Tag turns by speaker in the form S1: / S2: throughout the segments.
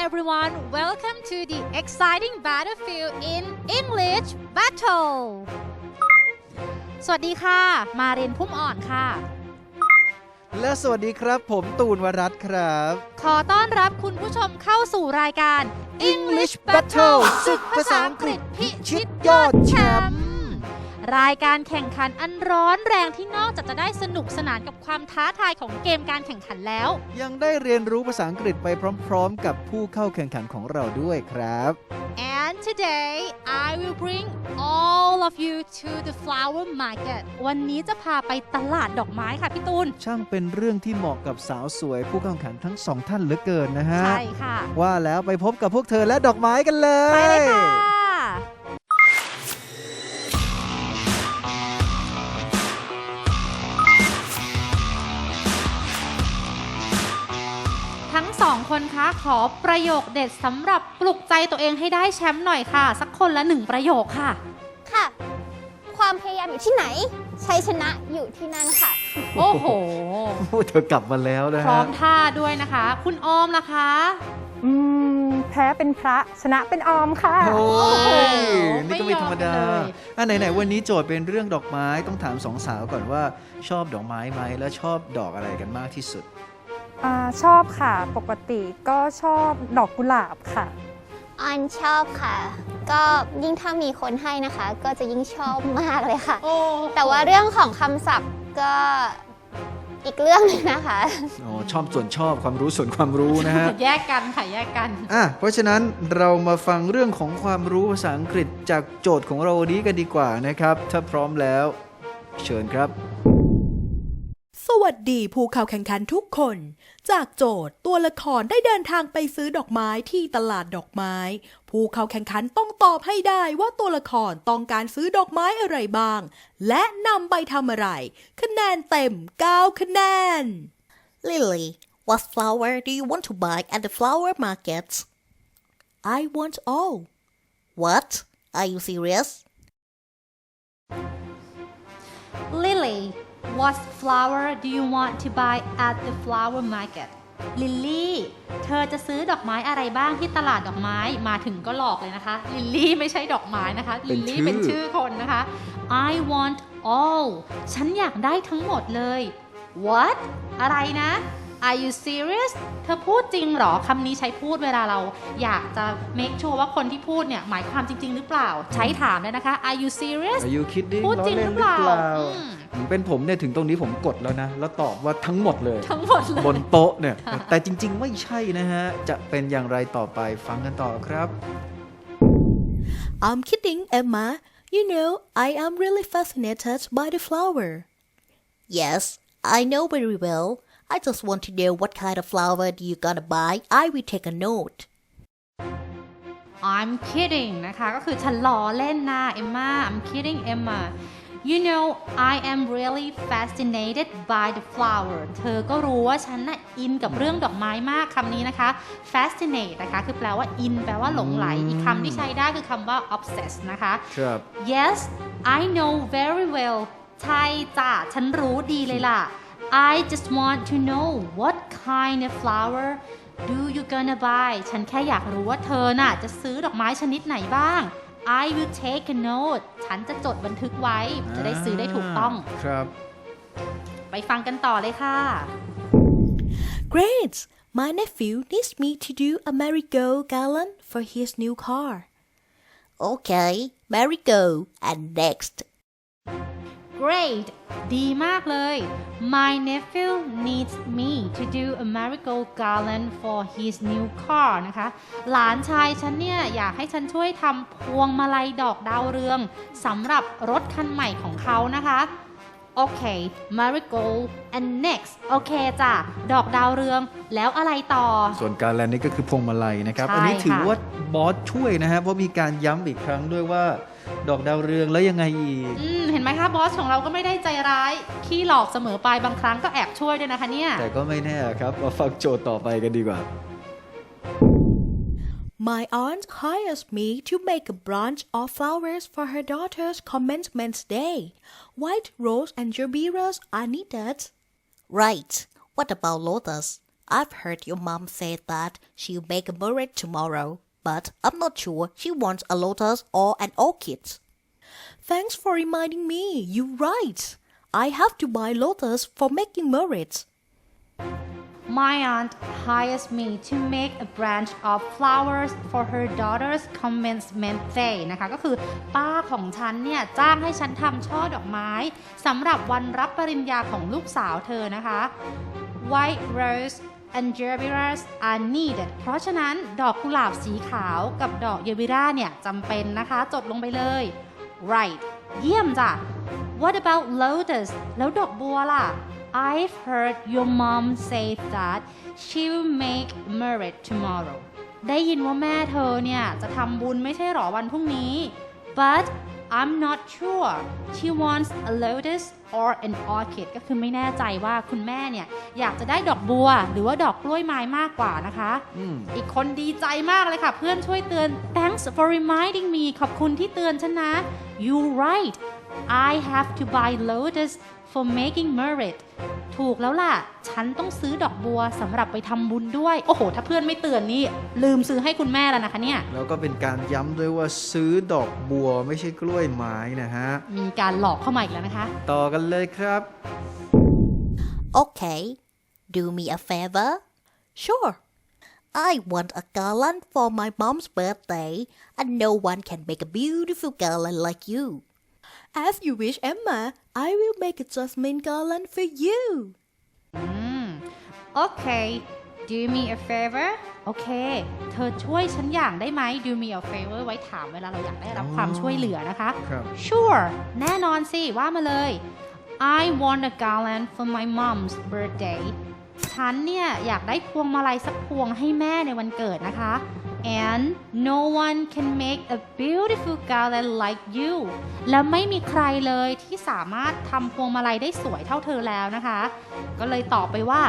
S1: everyone, welcome to the exciting battlefield in English Battle สวัสดีค่ะ มาเรียนพุ่มอ่อนค่ะ
S2: และสวัสดีครับ ผมตูนวรัตน์ครับ
S1: ขอต้อนรับคุณผู้ชมเข้าสู่รายการ
S2: English Battle ศึกภาษาอังกฤษพิชิตยอดแชมป์
S1: รายการแข่งขันอันร้อนแรงที่นอกจากจะได้สนุกสนานกับความท้าทายของเกมการแข่งขันแล้ว
S2: ยังได้เรียนรู้ภาษาอังกฤษไปพร้อม ๆ กับผู้เข้าแข่งขันของเราด้วยครับ
S1: And today I will bring all of you to the flower market วันนี้จะพาไปตลาดดอกไม้ค่ะพี่ตูน
S2: ช่างเป็นเรื่องที่เหมาะกับสาวสวยผู้เข้าแข่งขันทั้งสองท่านเหลือเกินนะฮะ
S1: ใช่ค่ะ
S2: ว่าแล้วไปพบกับพวกเธอและดอกไม้กันเลย
S1: ไปเลยค่ะ คนคะขอประโยคเด็ดสำหรับปลุกใจตัวเองให้ได้แชมป์หน่อยค่ะ สักคนละหนึ่งประโยคค่ะ
S3: ค่ะ ความพยายามอยู่ที่ไหนชัยชนะอยู่ที่นั่นค่ะ
S1: โอ้โห
S2: พูดเธอกลับมาแล้วนะ
S1: พร้อ
S2: ฮะ
S1: มท่าด้วยนะคะ คุณออมล่ะคะ
S4: อืมแพ้เป็นพระชนะเป็นออมค่ะ
S2: โอ้
S1: โอ้โห
S2: ยนี่ก็ไม่ธรรมดา
S1: ไม่ยอมเลย
S2: อะไหนๆวันนี้โจทย์เป็นเรื่องดอกไม้ต้องถามสองสาวก่อนว่า ชอบดอกไม้ไหมและชอบดอกอะไรกันมากที่สุด
S4: อ่าชอบค่ะ ปกติก็ชอบดอกกุหลาบค่ะ
S3: อันชอบค่ะ ก็ยิ่งถ้ามีคนให้นะคะ ก็จะยิ่งชอบมากเลยค่ะ
S1: โอ้
S3: แต่ว่าเรื่องของคำศัพท์ก็อีกเรื่องหนึงนะคะ
S2: อ๋อชอบส่วนชอบความรู้ส่วนความรู้นะฮะ
S1: แยกกันค่ะแยกกัน
S2: อะเพราะฉะนั้นเรามาฟังเรื่องของความรู้ภาษาอังกฤษจากโจทย์ของเราวันนี้กันดีกว่านะครับ ถ้าพร้อมแล้ว เชิญครับ
S5: ส วัสดีผู้เข้าแข่งขันทุกคน จากโจทย์ตัวละครได้เดินทางไปซื้อดอกไม้ที่ตลาดดอกไม้ ผู้เข้าแข่งขันต้องตอบให้ได้ว่าตัวละครต้องการซื้อดอกไม้อะไรบ้าง และนำไปทำอะไร คะแนนเต็ม 9 คะแนน
S6: Lily, what flower do you want to buy at the flower market?
S5: I want all
S6: What? Are you serious?
S1: Lily what flower do you want to buy at the flower market ลิลลี่ เธอจะซื้อดอกไม้อะไรบ้างที่ตลาดดอกไม้มาถึงก็หลอกเลยนะคะ ลิลลี่ไม่ใช่ดอกไม้นะคะ
S2: เป็
S1: ลิ
S2: น
S1: ลลี่
S2: ชื่อ
S1: เป็นชื่อคนนะคะ I want all ฉันอยากได้ทั้งหมดเลย What อะไรนะ Are you serious เธอพูดจริงเหรอ คำนี้ใช้พูดเวลาเราอยากจะ make sure ว่าคนที่พูดเนี่ยหมายความจริง ๆ หรือเปล่า ใช้ถามเลยนะคะ Are you serious
S2: Are you kidding
S1: พูดจริง
S2: ล้
S1: ห
S2: อ
S1: รือ
S2: เล่น
S1: เปล่า อืม
S2: เป็นผมเนี่ยถึงตรงนี้ผมกดแล้วนะ แล้วตอบว่าทั้งหมดเลย
S1: ทั้งหมดเลย
S2: บนโต๊ะเนี่ย แต่จริง ๆ ไม่ใช่นะฮะ จะเป็นอย่างไรต่อไปฟังกันต่อครับ
S5: I'm kidding Emma you know I am really fascinated by the flower
S6: Yes, I know very well. I just want to know what kind of flower do you gonna buy. I will take a note.
S1: I'm kidding นะคะ ก็คือฉันล้อเล่นนะเอมมา I'm kidding Emma You know I am really fascinated by the flower เธอก็รู้ว่าฉันน่ะอินกับเรื่องดอกไม้มากคำนี้นะคะ fascinate นะคะคือแปลว่าอินแปลว่าหลงไหล อีกคำที่ใช้ได้คือคำว่า obsess นะคะ
S2: ครับ
S1: Yes I know very well ใช่จ้ะฉันรู้ดีเลยล่ะ I just want to know what kind of flower do you gonna buy ฉันแค่อยากรู้ว่าเธอน่ะจะซื้อดอกไม้ชนิดไหนบ้าง I will take a note ฉันจะจดบันทึกไว้ จะได้ซื้อได้ถูกต้อง
S2: ครับ
S1: ไปฟังกันต่อเลยค่ะ
S5: Great my nephew needs me to do a marigold garland for his new car
S6: Okay, Mary go. And next.
S1: Great ดีมากเลย My nephew needs me to do a marigold garland for his new car นะคะ หลานชายฉันเนี่ย อยากให้ฉันช่วยทำพวงมาลัยดอกดาวเรืองสำหรับรถคันใหม่ของเขานะคะ โอเค marigold and next โอเคจ้ะ ดอกดาวเรือง แล้วอะไรต่อ
S2: ส่วนการแลนนี่ก็คือพวงมาลัยนะครับ
S1: ใช่
S2: อันี้ถือ
S1: ค่ะ
S2: ว่าบอสช่วยนะฮะเพราะมีการย้ำอีกครั้งด้วยว่า ดอกดาวเรืองแล้วยังไงอีก
S1: อืม เห็นไหมคะบอสของเราก็ไม่ได้ใจร้าย ขี้หลอกเสมอไปบางครั้งก็แอบช่วยด้วยนะคะเนี่ย
S2: แต่ก็ไม่แน่ครับ มาฟังโจทย์ต่อไปกันดีกว่า
S5: My aunt hires me to make a branch of flowers for her daughter's commencement day. White rose and gerberas are needed.
S6: Right. What about lotus? I've heard your mom say that she'll make a meringue tomorrow, but I'm not sure she wants a lotus or an orchid.
S5: Thanks for reminding me. You're right. I have to buy lotus for making merits.
S1: My aunt hires me to make a branch of flowers for her daughter's commencement day นะคะก็คือป้าของฉันเนี่ย จ้างให้ฉันทำช่อดอกไม้สำหรับวันรับปริญญาของลูกสาวเธอนะคะ White rose and gerberas are needed เพราะฉะนั้นดอกกุหลาบสีขาวกับดอกเยบิราเนี่ยจำเป็นนะคะ จดลงไปเลย right เยี่ยมจ้ะ What about lotus แล้วดอกบัวล่ะ I've heard your mom say that she'll make merit tomorrow ได้ยินว่าแม่เธอเนี่ยจะทำบุญไม่ใช่หรอวันพรุ่งนี้ but I'm not sure she wants a lotus or an orchid ก็คือไม่แน่ใจว่าคุณแม่เนี่ย อยากจะได้ดอกบัว หรือว่าดอกกล้วยไม้มากกว่านะคะ
S2: อืม
S1: อีกคนดีใจมากเลยค่ะ เพื่อนช่วยเตือน thanks for reminding me ขอบคุณที่เตือนฉันนะ you right I have to buy lotus for making merit ถูกแล้วล่ะ ฉันต้องซื้อดอกบัวสำหรับไปทำบุญด้วย โอ้โห ถ้าเพื่อนไม่เตือนนี่ ลืมซื้อให้คุณแม่แล้วนะคะเนี่ย
S2: แล้วก็เป็นการย้ำด้วยว่าซื้อดอกบัวไม่ใช่กล้วยไม้นะฮะ
S1: มีการหลอกเข้ามาอีกแล้วนะคะ
S2: ต่อกันเลยครับ
S6: Okay. Do me a favor? Sure. I want a garland for my mom's birthday, and no one can make a beautiful garland like you.
S5: As you wish, Emma. I will make a jasmine garland for you.
S1: อืมโอเค do me a favor โอเค เธอช่วยฉันอย่างได้ไหม do me a favor ไว้ถามเวลาเราอยากได้รับความช่วยเหลือนะคะ
S2: ครับ
S1: Sure แน่นอนสิ ว่ามาเลย I want a garland for my mom's birthday ฉันเนี่ย อยากได้พวงมาลัยสักพวงให้แม่ในวันเกิดนะคะ and no one can make a beautiful garland like you และไม่มีใครเลยที่สามารถทำพวงมาลัยได้สวยเท่าเธอแล้วนะคะ ก็เลยตอบไปว่า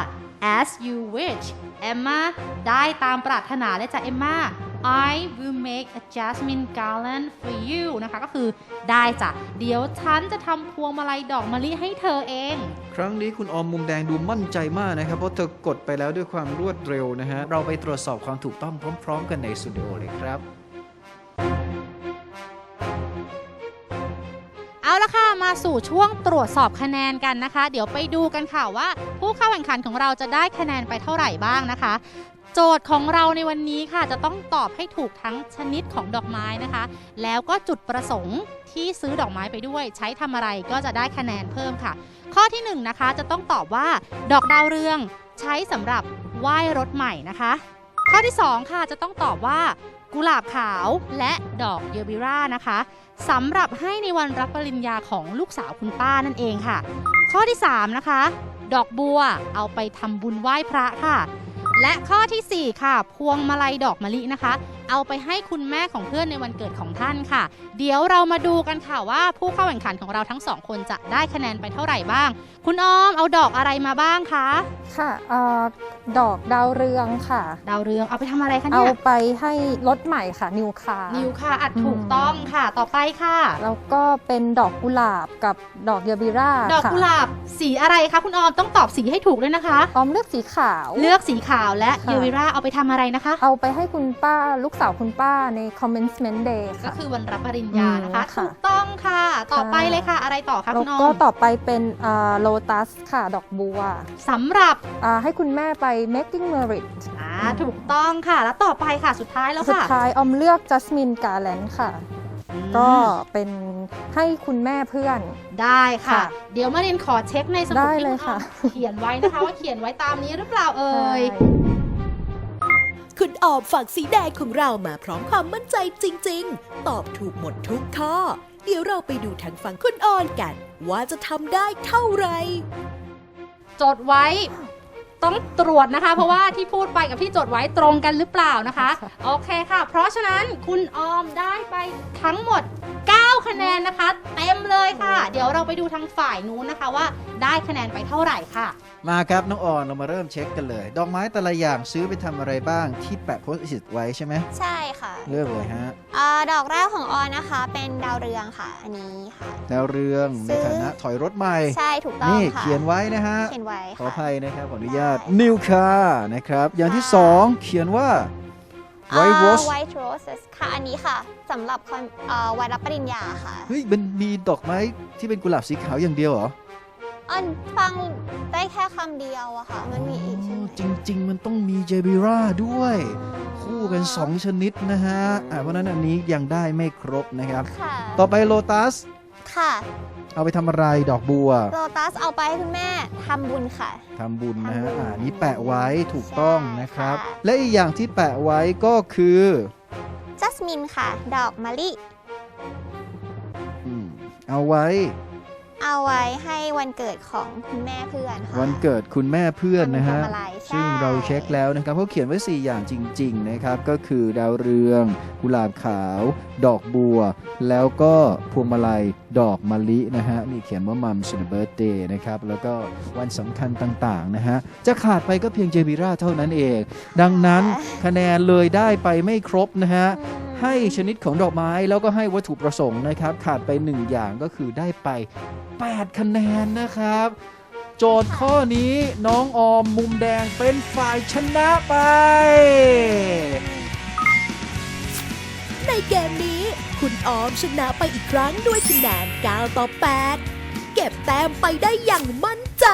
S1: as you wish Emma ได้ตามปรารถนาเลยจ้ะ Emma I will make a jasmine garland for you นะคะ ก็คือได้จ้ะ เดี๋ยวฉันจะทำพวงมาลัยดอกมะลิให้เธอเอง
S2: ครั้งนี้คุณออมมุมแดงดูมั่นใจมากนะครับ เพราะเธอกดไปแล้วด้วยความรวดเร็วนะฮะ เราไปตรวจสอบความถูกต้องพร้อม ๆ กันในสตูดิโอเลยครับ
S1: เอาละค่ะ มาสู่ช่วงตรวจสอบคะแนนกันนะคะ เดี๋ยวไปดูกันค่ะว่า ผู้เข้าแข่งขันของเราจะได้คะแนนไปเท่าไหร่บ้างนะคะ โจทย์ของเราในวันนี้ค่ะ จะต้องตอบให้ถูกทั้งชนิดของดอกไม้นะคะ แล้วก็จุดประสงค์ที่ซื้อดอกไม้ไปด้วย ใช้ทำอะไรก็จะได้คะแนนเพิ่มค่ะ ข้อที่หนึ่งนะคะจะต้องตอบว่า ดอกดาวเรืองใช้สำหรับไหว้รถใหม่นะคะ ข้อที่สองค่ะจะต้องตอบว่า กุหลาบขาวและดอกเยบิรานะคะสำหรับให้ในวันรับปริญญาของลูกสาวคุณป้านั่นเองค่ะ ข้อที่ 3 นะคะ ดอกบัวเอาไปทำบุญไหว้พระค่ะ และข้อทีสี่ 4 ค่ะ พวงมาลัยดอกมะลินะคะ เอาไปให้คุณแม่ของเพื่อนในวันเกิดของท่านค่ะ เดี๋ยวเรามาดูกันค่ะว่าผู้เข้าแข่งขันของเราทั้งสองคนจะได้คะแนนไปเท่าไหร่บ้าง คุณออมเอาดอกอะไรมาบ้างคะ
S4: ค่ะเอ่อดอกดาวเรืองค่ะ
S1: ดาวเรืองเอาไปทำอะไรคะ
S4: เอา
S1: เนี่ย
S4: ไปให้รถใหม่ค่ะ นิวคา
S1: นิวค่ะอัดถูกต้องค่ะ ต่อไปค่ะ
S4: แล้วก็เป็นดอกกุหลาบกับดอกเยบิรา
S1: ดอก
S4: ค่ะ
S1: กุหลาบสีอะไรคะคุณออมต้องตอบสีให้ถูกด้วยนะคะ
S4: ออมเลือกสีขาว
S1: เลือกสีขาวและ
S4: ค่ะ
S1: เยวิราเอาไปทำอะไรนะคะ
S4: เอาไปให้คุณป้าลูกสาวคุณป้าใน commencement day
S1: ก็
S4: ค่ะ
S1: คือวันรับปริญญานะคะ
S4: อืมค่ะ
S1: ถูกต้องค่ะ ต่อไป
S4: ค่ะ
S1: เลยค่ะ อะไรต่อคะ
S4: แล้
S1: คุ
S4: ว
S1: ณออ
S4: ก็
S1: ม
S4: ต่อไปเป็นโลตัสค่ะดอกบัว
S1: สำหรับ
S4: อ่าให้คุณแม่ไป making merit
S1: อ่าถูกต้องค่ะ แล้วต่อไปค่ะสุดท้ายแล้ว
S4: สุด
S1: ค่ะ
S4: ท้ายออมเลือก jasmine garland ค่ะ
S1: อืม
S4: ก็เป็นให้คุณแม่เพื่อน
S1: ได้ค่ะ
S4: ค่ะ
S1: เดี๋ยวมาเรียนขอเช็คในสมุด
S4: ได้
S1: ที่
S4: เล
S1: คุ
S4: ย
S1: ณออ
S4: ค่ะ
S1: มเขียนไว้นะคะ ว่าเขียนไว้ตามนี้หรือเปล่าเอ่ย
S4: ใช่
S5: คุณออบฝากสีแดงของเรามาพร้อมความมั่นใจจริง ๆ ตอบถูกหมดทุกข้อ เดี๋ยวเราไปดูทางฝั่งคุณออนกัน ว่าจะทำได้เท่าไหร่
S1: จดไว้ ต้องตรวจนะคะ เพราะว่าที่พูดไปกับที่จดไว้ตรงกันหรือเปล่านะคะ โอเคค่ะ เพราะฉะนั้นคุณออมได้ไปทั้งหมด 9 คะแนนนะคะ เต็มเลยค่ะ เดี๋ยวเราไปดูทางฝ่ายนู้นนะคะว่าได้คะแนนไปเท่าไหร่ค่ะ
S2: มาครับน้องออนเรามาเริ่มเช็คกันเลย ดอกไม้แต่ละอย่างซื้อไปทำอะไรบ้างที่แปะโพสต์อิทไว้ใช่ไหม
S3: ใช่ค่ะ
S2: เลือกเลยฮะ
S3: อ่าดอกแรกของออนนะคะ เป็นดาวเรืองค่ะ อันนี้ค่ะ
S2: ดาวเรืองใน
S3: ซื้อ
S2: ฐานะถอยรถใหม่
S3: ใช่ถูกต้อง
S2: นี่
S3: ค่ะ
S2: เขียนไว้นะฮะ
S3: เขียนไว้
S2: ขอ
S3: ค่ะ
S2: อภัยนะครับขออนุญาต
S3: ได้
S2: New Car นะครับ อย่างที่
S3: ค่ะ
S2: สองเขียนว่า White Rose
S3: White Roses ค่ะ อันนี้ค่ะสำหรับคนเอ่อวันรับปริญญาค่ะ
S2: เฮ้ยมันมีดอกไม้ที่เป็นกุหลาบสีขาวอย่างเดียวเหรอ
S3: อันฟังได้แค่คำเดียวอะค่ะ มันมีอีกใช่ไหม
S2: จริง ๆ มันต้องมีเจบิราด้วย คู่กัน 2 ชนิดนะฮะอะเพราะฉะนั้นอันนี้ยังได้ไม่ครบนะครับ
S3: ค่ะ
S2: ต่อไปโลตัส
S3: ค่ะ
S2: เอาไปทำอะไรดอกบัว
S3: โลตัสเอาไปให้คุณแม่ทำบุญค่ะ
S2: ทำบุญนะฮะ
S3: ทำบุญ
S2: อ่า นี่แปะไว้ถูกต้องนะครับ
S3: ใช่ค่ะ
S2: และอีกอย่างที่แปะไว้ก็คือ
S3: จัสมินค่ะ ดอกมะลิ
S2: อืมเอาไว้
S3: เอาไว้ให้วันเกิดของคุณแม่เพื่อนค่ะ
S2: วันเกิดคุณแม่เพื่อนนะฮะ
S3: ทำพวงมาลัย
S2: ซึ่ง
S3: ใช่
S2: เราเช็คแล้วนะครับเขาเขียนไว้ 4 อย่างจริง ๆ นะครับ ก็คือดาวเรือง กุหลาบขาว ดอกบัว แล้วก็พวงมาลัยดอกมะลินะฮะ มีเขียนว่ามัมสุนเบิร์ตเดย์นะครับ แล้วก็วันสำคัญต่างๆนะฮะ จะขาดไปก็เพียงเจบิราเท่านั้นเอง ดังนั้นคะแนนเลยได้ไปไม่ครบนะฮะ
S3: อืม
S2: ให้ชนิดของดอกไม้แล้วก็ให้วัตถุประสงค์นะครับ ขาดไป 1 อย่างก็คือได้ไป 8 คะแนนนะครับ โจทย์ข้อนี้น้องออมมุมแดงเป็นฝ่ายชนะไป
S5: ในเกมนี้คุณออมชนะไปอีกครั้งด้วยคะแนน 9 ต่อ 8 เก็บแต้มไปได้อย่างมั่นใจ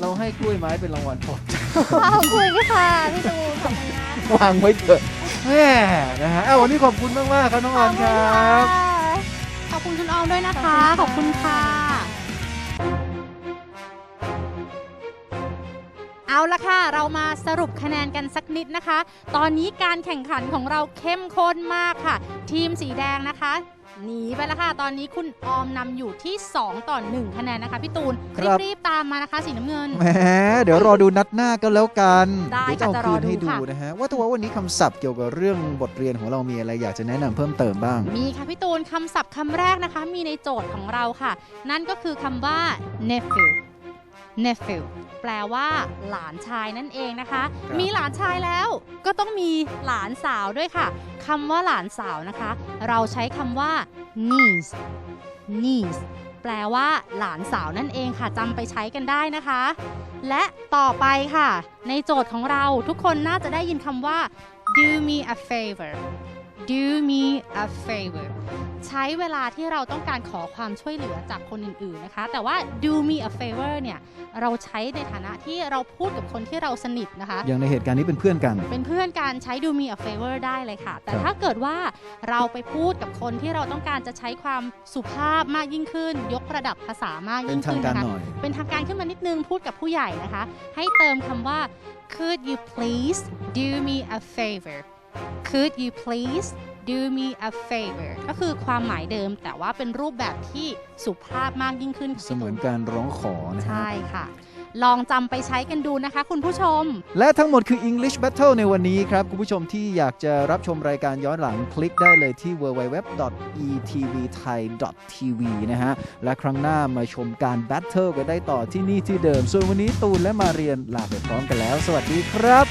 S2: เราให้กล้วยไม้เป็นรางวัลปลอบใจ
S3: ขอบคุณค่ะพี่ตูนขอบคุณนะ
S2: วางไว้เถอะ แม่นะฮะอ้าววันนี้ขอบคุณมากๆครับน้องออมครับ
S1: ขอบคุณคุณออมด้วยนะคะ ขอบคุณค่ะเอาละค่ะ เรามาสรุปคะแนนกันสักนิดนะคะ ตอนนี้การแข่งขันของเราเข้มข้นมากค่ะ ทีมสีแดงนะคะ หนีไปแล้วค่ะ ตอนนี้คุณออมนำอยู่ที่ 2 ต่อ 1 คะแนนนะคะพี่ตูน
S2: ครับ
S1: รีบๆตามมานะคะสีน้ำเงิน
S2: แหมเดี๋ยวรอดูนัดหน้าก็แล้วกัน
S1: ได้
S2: เดี๋ยวจะเอา
S1: ค่ะจะร
S2: คื
S1: อน
S2: ให้
S1: ดู
S2: ดู
S1: ค่ะ
S2: นะฮะ ว่าแตัวาวันนี้คำศัพท์เกี่ยวกับเรื่องบทเรียนของเรามีอะไรอยากจะแนะนำเพิ่มเติมบ้าง
S1: มีค่ะพี่ตูนคำศัพท์คำแรกนะคะ มีในโจทย์ของเราค่ะ นั่นก็คือคำว่า nephew nephew แปลว่า หลานชายนั่นเองนะคะ
S2: ครับ
S1: มีหลานชายแล้วก็ต้องมีหลานสาวด้วยค่ะคำว่าหลานสาวนะคะ เราใช้คำว่า niece niece แปลว่า หลานสาวนั่นเองค่ะจำไปใช้กันได้นะคะ และต่อไปค่ะ ในโจทย์ของเราทุกคนน่าจะได้ยินคำว่า do me a favor do me a favor ใช้เวลาที่เราต้องการขอความช่วยเหลือจากคนอื่นๆนะคะ แต่ว่า do me a favor เนี่ยเราใช้ในฐานะที่เราพูดกับคนที่เราสนิทนะคะ
S2: อย่างในเหตุการณ์นี้เป็นเพื่อนกัน
S1: เป็นเพื่อนกันใช้ do me a favor ได้เลยค่ะ แต่
S2: ครับ
S1: ถ้าเกิดว่าเราไปพูดกับคนที่เราต้องการจะใช้ความสุภาพมากยิ่งขึ้น ยกระดับภาษามาก
S2: เป็
S1: ยิ่
S2: น
S1: ง
S2: ทาง
S1: ขึ้น
S2: การ
S1: นะคะ
S2: หน่อย
S1: เป็นทางการขึ้นมานิดนึงพูดกับผู้ใหญ่นะคะ ให้เติมคำว่า could you please do me a favor could you please do me a favor ก็คือความหมายเดิมแต่ว่าเป็นรูปแบบที่สุภาพมากยิ่งขึ้นค่ะ
S2: เสมือนการร้องขอนะฮะ
S1: ใช่ค่ะ ลองจำไปใช้กันดูนะคะคุณผู้ชม
S2: และทั้งหมดคือ English Battle ในวันนี้ครับ คุณผู้ชมที่อยากจะรับชมรายการย้อนหลังคลิกได้เลยที่ www.etvthai.tv นะฮะ และครั้งหน้ามาชมการ Battle กันได้ต่อที่นี่ที่เดิม ส่วนวันนี้ตูนและมาเรียนลาไปพร้อมกันแล้ว สวัสดีครับ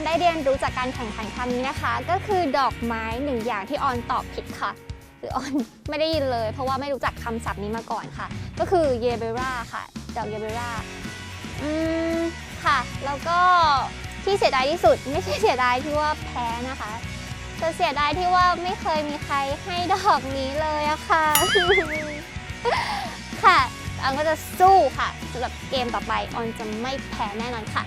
S3: อนได้เรียนรู้จากการแข่งขันครั้งนี้นะคะ ก็คือดอกไม้หนึ่งอย่างที่ออนตอบผิดค่ะหรือออนไม่ได้ยินเลย เพราะว่าไม่รู้จักคำศัพท์นี้มาก่อนค่ะ ก็คือเยเบราค่ะ ดอกเยเบราอืมค่ะ แล้วก็ที่เสียดายที่สุด ไม่ใช่เสียดายที่ว่าแพ้นะคะแต่เสียดายที่ว่าไม่เคยมีใครให้ดอกนี้เลยอะค่ะ ค่ะออนก็จะสู้ค่ะสำหรับเกมต่อไปออนจะไม่แพ้แน่นอนค่ะ